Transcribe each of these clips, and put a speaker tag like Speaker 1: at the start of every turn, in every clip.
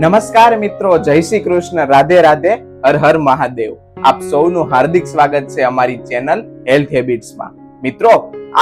Speaker 1: નમસ્કાર મિત્રો, જય શ્રી કૃષ્ણ. રાધે રાધે, હર હર મહાદેવ. આપ સૌનું હાર્દિક સ્વાગત છે અમારી ચેનલ હેલ્થ હેબિટ્સમાં મિત્રો,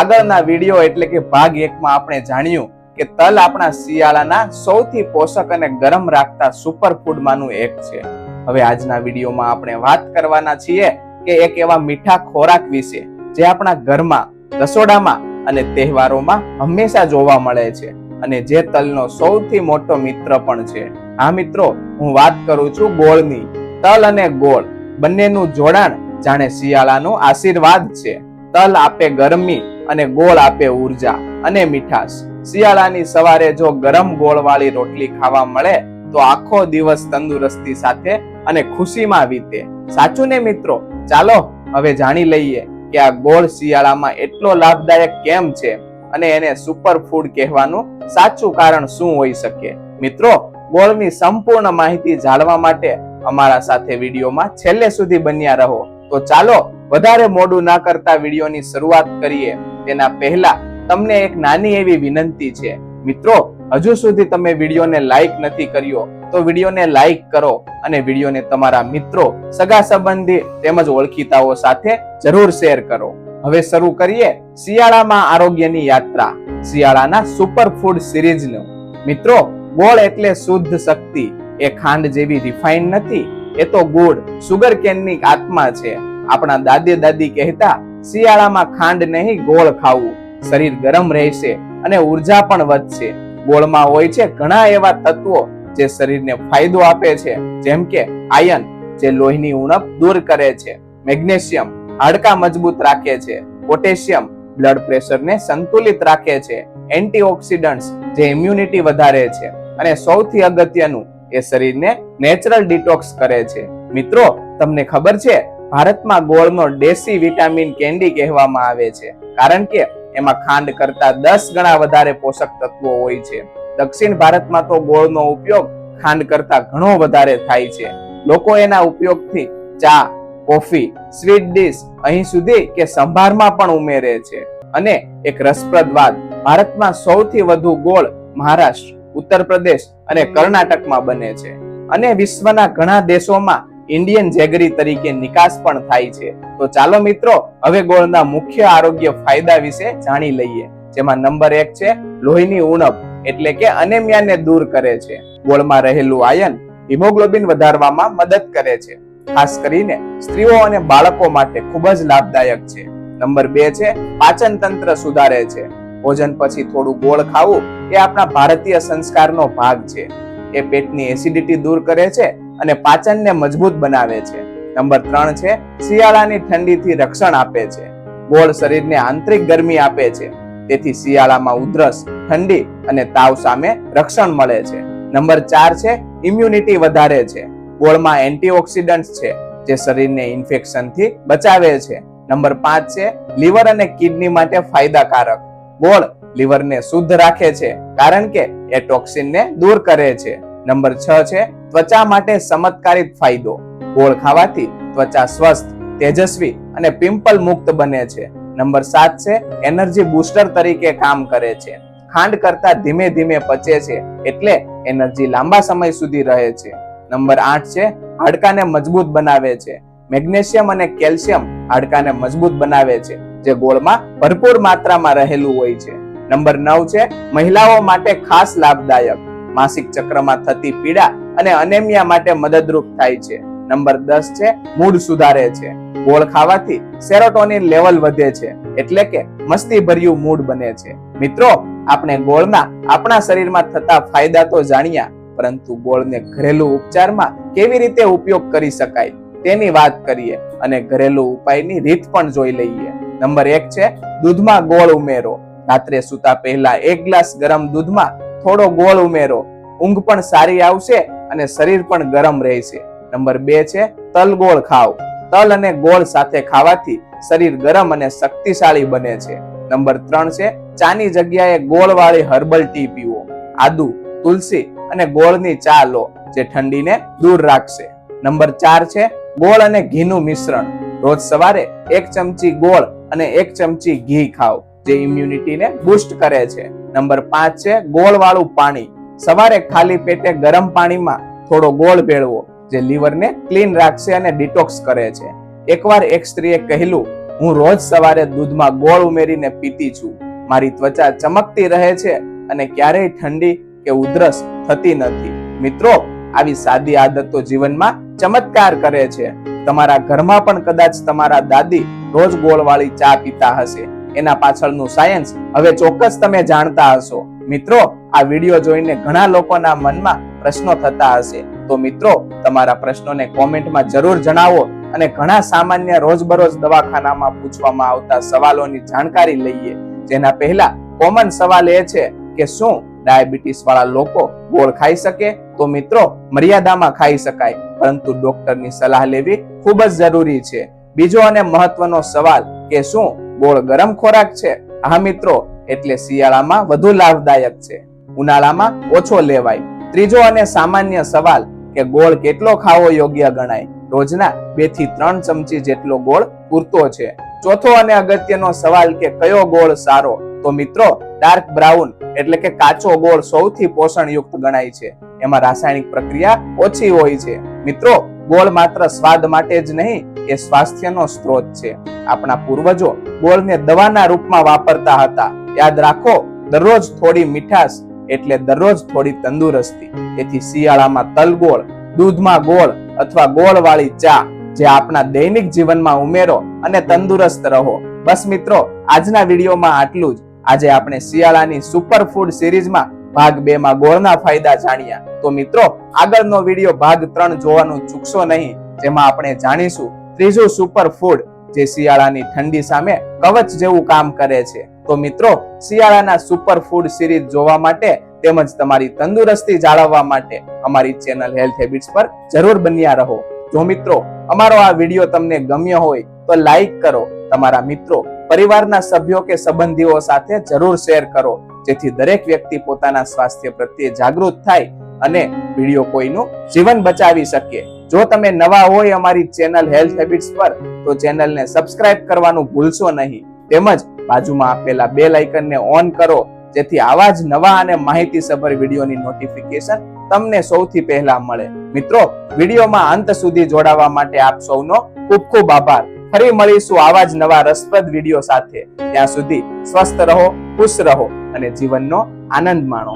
Speaker 1: આગળના વીડિયો એટલે કે ભાગ એકમાં આપણે જાણ્યું કે તલ આપણા શિયાળાના સૌથી પોષક અને ગરમ રાખતા સુપર ફૂડમાંનું એક છે. હવે આજના વિડીયોમાં આપણે વાત કરવાના છીએ કે એક એવા મીઠા ખોરાક વિશે જે આપણા ઘરમાં, રસોડામાં અને તહેવારોમાં હંમેશા જોવા મળે છે અને જે તલનો સૌથી મોટો મિત્ર પણ છે. હા મિત્રો, હું વાત કરું છું ગોળની. તલ અને ગોળ બંનેનું જોડાણ જાણે શિયાળાનું આશીર્વાદ છે. તલ આપે ગરમી અને ગોળ આપે ઊર્જા અને મીઠાશ. શિયાળાની સવારે જો ગરમ ગોળવાળી રોટલી ખાવા મળે, તો આખો દિવસ તંદુરસ્તી સાથે અને ખુશીમાં વીતે. સાચું ને મિત્રો? ચાલો, હવે જાણી લઈએ કે આ ગોળ શિયાળામાં એટલો લાભદાયક કેમ છે અને એને સુપર ફૂડ કહેવાનું સાચું કારણ શું હોઈ શકે. મિત્રો ગોળની સંપૂર્ણ માહિતી જાણવા માટે અમારા સાથે વિડીયોમાં છેલ્લે સુધી બન્યા રહો. તો ચાલો, વધારે મોડું ના કરતા વિડીયોની શરૂઆત કરીએ. તેના પહેલા તમને એક નાની એવી વિનંતી છે. મિત્રો, હજુ સુધી તમે વિડીયોને લાઈક નથી કર્યો, તો વિડીયોને લાઈક કરો અને વિડીયોને તમારા મિત્રો, સગા સંબંધી તેમજ ઓળખીતાઓ સાથે જરૂર શેર કરો. હવે શરૂ કરીએ શિયાળામાં આરોગ્યની યાત્રા, શિયાળાના સુપર ફૂડ સિરીઝનું મિત્રો ગોળ એટલે શુદ્ધ શક્તિ. એ ખાંડ જેવી રિફાઇન નથી, એ તો ગુડ સુગર કેનની આત્મા છે. આપણા દાદી દાદી કહેતા, શિયાળામાં ખાંડ નહીં, ગોળ ખાવું. શરીર ગરમ રહેશે અને ઊર્જા પણ વધશે. ગોળમાં હોય છે ઘણા એવા તત્વો જે શરીરને ફાયદો આપે છે, જેમ કે આયન જે લોહીની ઉણપ દૂર કરે છે. મેગ્નેશિયમ હાડકા મજબૂત રાખે છે. પોટેશિયમ બ્લડ પ્રેશરને સંતુલિત રાખે છે. એન્ટીઓક્સિડન્ટ્સ જે ઇમ્યુનિટી વધારે છે. અને સૌથી અગત્યનું એ શરીરને નેચરલ ડિટોક્સ કરે છે. મિત્રો, તમને ખબર છે, ભારતમાં ગોળનો દેશી વિટામિન કેન્ડી કહેવામાં આવે છે. કારણ કે એમાં ખાંડ કરતા દસ ગણા વધારે પોષક તત્વો હોય છે. દક્ષિણ ભારતમાં તો ગોળનો ઉપયોગ ખાંડ કરતા ઘણો વધારે થાય છે. લોકો એના ઉપયોગથી ચા, કોફી, સ્વીટ ડીશ અહીં સુધી કે સંભારમાં પણ ઉમેરે છે. અને એક રસપ્રદ વાત, ભારતમાં સૌથી વધુ ગોળ મહારાષ્ટ્ર ઉત્તર પ્રદેશ અને કર્ણાટકમાં બને છે. અને વિશ્વના ઘણા દેશોમાં ઇન્ડિયન જેગરી તરીકે નિકાસ પણ થાય છે. તો ચાલો મિત્રો હવે ગોળના મુખ્ય આરોગ્ય ફાયદા વિશે જાણી લઈએ. જેમાં નંબર એક છે લોહીની ઉણપ એટલે કે અનેમિયાને દૂર કરે છે. ગોળમાં રહેલું આયન હિમોગ્લોબિન વધારવામાં મદદ કરે છે. ખાસ કરીને સ્ત્રીઓ અને બાળકો માટે ખૂબ જ લાભદાયક છે. નંબર બે છે પાચન તંત્ર સુધારે છે. ભોજન પછી થોડું ગોળ ખાવું એ આપણા ભારતીય સંસ્કારનો ભાગ છે. એ પેટની એસિડિટી દૂર કરે છે અને પાચનને મજબૂત બનાવે છે. નંબર ત્રણ છે, શિયાળાની ઠંડીથી રક્ષણ આપે છે. ગોળ શરીરને આંતરિક ગરમી આપે છે. તેથી શિયાળામાં ઉધરસ, ઠંડી અને તાવ સામે રક્ષણ મળે છે. નંબર ચાર છે ઇમ્યુનિટી વધારે છે. ગોળમાં એન્ટીઓક્સિડન્ટ્સ છે, જે શરીરને ઇન્ફેક્શનથી બચાવે છે. નંબર પાંચ છે લીવર અને કિડની માટે ફાયદાકારક. ગોળ લીવરને શુદ્ધ રાખે છે, કારણ કે એ ટોક્સિનને દૂર કરે છે. નંબર છ છે, ત્વચા માટે ચમત્કારિક ફાયદો. ગોળ ખાવાથી ત્વચા સ્વસ્થ, તેજસ્વી અને પિમ્પલ મુક્ત બને છે. નંબર સાત છે, એનર્જી બૂસ્ટર તરીકે કામ કરે છે. ખાંડ કરતા ધીમે ધીમે પચે છે, એટલે એનર્જી લાંબા સમય સુધી રહે છે. નંબર આઠ છે, હાડકાને મજબૂત બનાવે છે. મેગ્નેશિયમ અને કેલ્શિયમ હાડકાને મજબૂત બનાવે છે. જે ગોળમાં ભરપૂર માત્રામાં રહેલું હોય છે. નંબર નવ છે, મહિલાઓ માટે ખાસ લાભદાયક. માસિક ચક્રમાં થતી પીડા અને અનેમિયા માટે મદદરૂપ થાય છે. નંબર દસ છે, મૂડ સુધારે છે. ગોળ ખાવાથી સેરોટોનિન લેવલ વધે છે, એટલે કે મસ્તી ભર્યું મૂડ બને છે. મિત્રો, આપણે ગોળના આપણા શરીરમાં થતા ફાયદા તો જાણ્યા, પરંતુ ગોળને ઘરેલું ઉપચારમાં કેવી રીતે ઉપયોગ કરી શકાય તેની વાત કરીએ અને ઘરેલું ઉપાયની રીત પણ જોઈ લઈએ. નંબર એક છે, દૂધમાં ગોળ ઉમેરો. રાત્રે સૂતા પહેલા એક ગ્લાસ ગરમ દૂધમાં થોડો ગોળ ઉમેરો. ઊંઘ પણ સારી આવશે અને શરીર પણ ગરમ રહેશે. નંબર બે છે, તલ ગોળ ખાઓ. તલ અને ગોળ સાથે ખાવાથી શરીર ગરમ અને શક્તિશાળી બને છે. નંબર ત્રણ છે, ચાની જગ્યાએ ગોળવાળી હર્બલ ટી પીવો. આદુ, તુલસી અને ગોળની ચા લો, જે ઠંડીને દૂર રાખશે. નંબર ચાર છે, ગોળ અને ઘીનું મિશ્રણ. રોજ સવારે એક ચમચી ગોળ અને એક ચમચી ઘી ખાઓ, જે ઇમ્યુનિટીને બૂસ્ટ કરે છે. નંબર પાંચ છે, ગોળવાળું પાણી. સવારે ખાલી પેટે ગરમ પાણીમાં થોડો ગોળ ભેળવો, જે લીવરને ક્લીન રાખશે અને ડિટોક્સ કરે છે. એકવાર એક સ્ત્રીએ કહેલું, હું રોજ સવારે દૂધમાં ગોળ ઉમેરીને પીતી છું. મારી ત્વચા ચમકતી રહે છે અને ક્યારેય ઠંડી કે ઉધરસ થતી નથી. મિત્રો, આવી સાદી આદતો જીવનમાં ચમત્કાર કરે છે. તમારા ઘરમાં પણ કદાચ તમારા દાદી રોજ ગોળવાળી ચા પીતા હશે. એના પાછળનું સાયન્સ હવે ચોક્કસ તમે જાણતા હશો. મિત્રો, આ વીડિયો જોઈને ઘણા લોકોના મનમાં પ્રશ્નો થતા હશે. તો મિત્રો, તમારા પ્રશ્નોને કોમેન્ટમાં જરૂર જણાવો અને ઘણા સામાન્ય રોજબરોજ દવાખાનામાં પૂછવામાં આવતા સવાલોની જાણકારી લઈએ. જેના પહેલા કોમન સવાલ એ છે કે શું ડાયાબિટીસ વાળા લોકો ગોળ ખાઈ શકે તો મિત્રો મર્યાદામાં ખાઈ શકાય. પરંતુ ડોક્ટરની સલાહ લેવી ખૂબ જ જરૂરી છે. બીજો અને મહત્વનો સવાલ કે શું ગોળ ગરમ ખોરાક છે? હા મિત્રો, એટલે શિયાળામાં વધુ લાભદાયક છે. ઉનાળામાં ઓછો લેવાય. ત્રીજો અને સામાન્ય સવાલ કે ગોળ કેટલો ખાવો યોગ્ય ગણાય? રોજના બેથી ત્રણ ચમચી જેટલો ગોળ પૂરતો છે. ચોથો અને અગત્યનો સવાલ કે કયો ગોળ સારો? તો મિત્રો ડાર્ક બ્રાઉન એટલે કે કાચો ગોળ સૌથી પોષણયુક્ત ગણાય છે. એમાં રાસાયણિક પ્રક્રિયા ઓછી હોય છે. મિત્રો, ગોળ માત્ર સ્વાદ માટે જ નહીં, એ સ્વાસ્થ્યનો સ્ત્રોત છે. આપણા પૂર્વજો ગોળને દવાના રૂપમાં વાપરતા હતા. યાદ રાખો, દરરોજ થોડી મીઠાશ એટલે દરરોજ થોડી તંદુરસ્તી. તેથી શિયાળામાં તલ ગોળ, દૂધમાં ગોળ અથવા ગોળ વાળી ચા, જે આપણા દૈનિક જીવનમાં ઉમેરો અને તંદુરસ્ત રહો. બસ મિત્રો, આજના વિડીયોમાં આટલું જ. આજે આપણે શિયાળાની સુપર ફૂડ સિરીઝમાં ભાગ બે માં ગોળના ફાયદા જાણ્યા. તો મિત્રો, આગળનો વીડિયો ભાગ ત્રણ જોવાનું ચૂકશો નહીં, જેમાં આપણે જાણીશું ત્રીજું સુપર ફૂડ જે શિયાળાની ઠંડી સામે કવચ જેવું કામ કરે છે. તો મિત્રો, શિયાળાના સુપર ફૂડ સિરીઝ જોવા માટે તેમજ તમારી તંદુરસ્તી જાળવવા માટે અમારી ચેનલ હેલ્થ હેબિટ્સ પર જરૂર બન્યા રહો. જો મિત્રો, અમારો આ વીડિયો તમને ગમ્યો હોય તો લાઈક કરો તમારા મિત્રો, પરિવારના સભ્યો કે સંબંધીઓ સાથે જરૂર શેર કરો, જેથી દરેક વ્યક્તિ પોતાના સ્વાસ્થ્ય પ્રત્યે જાગૃત થાય અને વીડિયો કોઈનું જીવન બચાવી શકે. જો તમે નવા હોય અમારી ચેનલ હેલ્થ હેબિટ્સ પર, તો ચેનલને સબસ્ક્રાઇબ કરવાનું ભૂલશો નહીં. તેમજ બાજુમાં આપેલા બે લાઇકનને ઓન કરો, જેથી આવા જ નવા અને માહિતીસભર વિડીયોની નોટિફિકેશન તમને સૌથી પહેલા મળે. મિત્રો વિડીયોમાં અંત સુધી જોડાવા માટે આપ સૌનો ખૂબ ખૂબ આભાર. ફરી મળીશું આવા જ નવા રસપ્રદ વીડિયો સાથે. ત્યાં સુધી સ્વસ્થ રહો, ખુશ રહો અને જીવનનો આનંદ માણો.